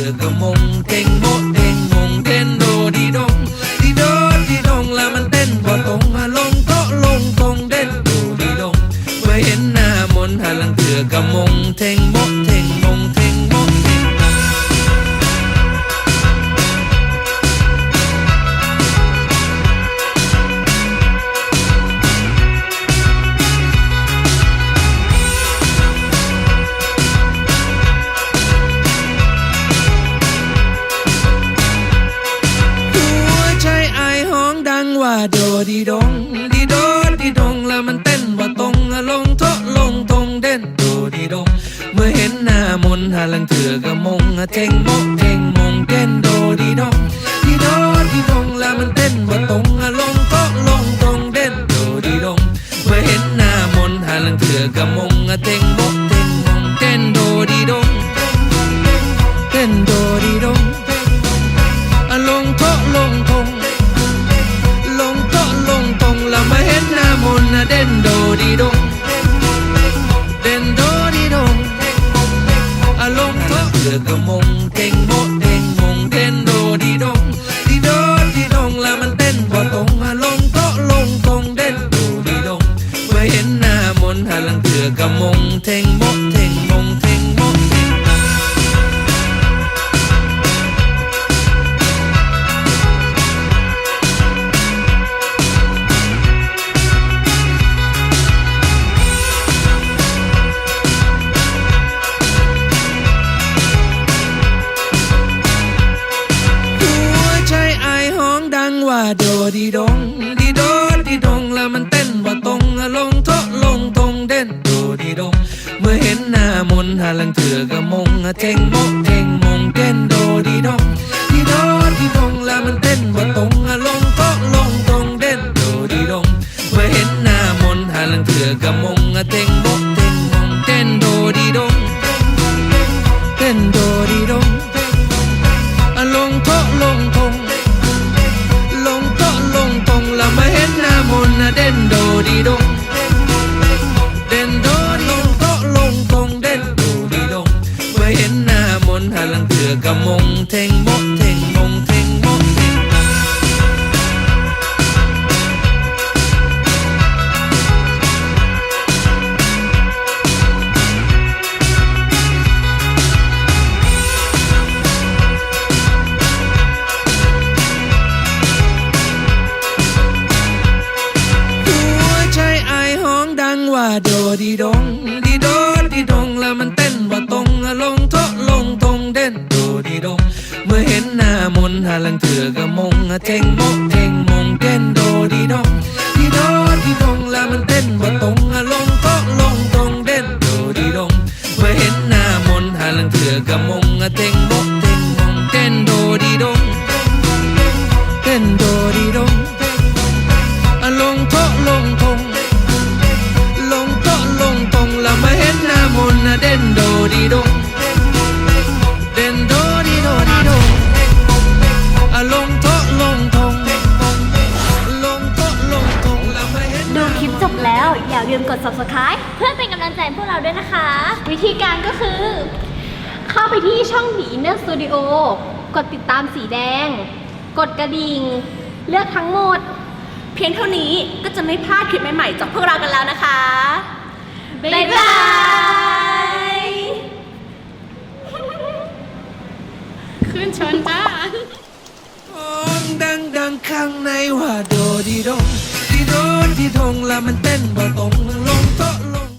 ถือกระมงเท่ โดดีดงดีโดดีดงแล้วมันเต้นว่าตรงลงโทะลงตรงเด่นโดดีดง เมื่อเห็นหน้ามนหาลังเถือกะมงะเท่งโมเท่งมงเต้นโดดีดงดีโดดีดงแล้วมันเต้นว่าตรงลงโทะลงตรงเด่นโดดีดง เมื่อเห็นหน้ามนหาลังเถือกะมงะเท่งโมเท่งมงเต้นโดดีดงเต้นโดดีดงลงโทะ เด่นโดดีดงเด่นโดดีดงอะลงโตะเลือกกระมงเท่งโมเท่งมงเด่นโดดีดงดีโดดีดงแล้วมันเต้นบ่ตรงอะลงโตะลงตรงเด่นโดดีดงเมื่อเห็นหน้ามนต์หาลังเถือกระมงเท่งโมเท่งมงเท่ง ว่าโดดีดงดีโดดีดงแล้วมันเต้นว่าตรงลงทะลงตรงเด่นโดดีดง เมื่อเห็นหน้ามนหาลังเถือกะมงเจงโมเจงมงเต้นโดดีดงดีโดดีดงแล้วมันเต้นว่าตรง เมื่อเห็นหน้ามนต์หลังเถือกะมงเท่งโมเท่งมงเท่งโมเท่งหัวใจไอายห้องดังว่าโดดีดงดีโดดีดงแล้วมัน หาลังเถื่อกะมงเท่งโมเท่งมงเต้นโดดีดงดีโดดีดงแล้วมันเต้นว่าตรงอะลงโทะลงตรงเด่นโดดีดงเมื่อเห็นหน้ามนหาลังเถื่อกะมงเท่งโมเท่งมงเต้นโดดีดงเต้นโดดีดงอะลงโทะ อย่าลืมกด subscribe เพื่อเป็นกำลังใจให้พวกเราด้วยนะคะ วิธีการก็คือ เข้าไปที่ช่อง The Inner Studio กดติดตามสีแดง กดกระดิ่ง เลือกทั้งหมด เพียงเท่านี้ก็จะไม่พลาดคลิปใหม่ๆจากพวกเรากันแล้วนะคะ บ๊ายบายขึ้นชนจ้าห้องดังดังข้างในว่าโดดีดงดีโดดีดงแล้วมันเต้นบ่ตรงล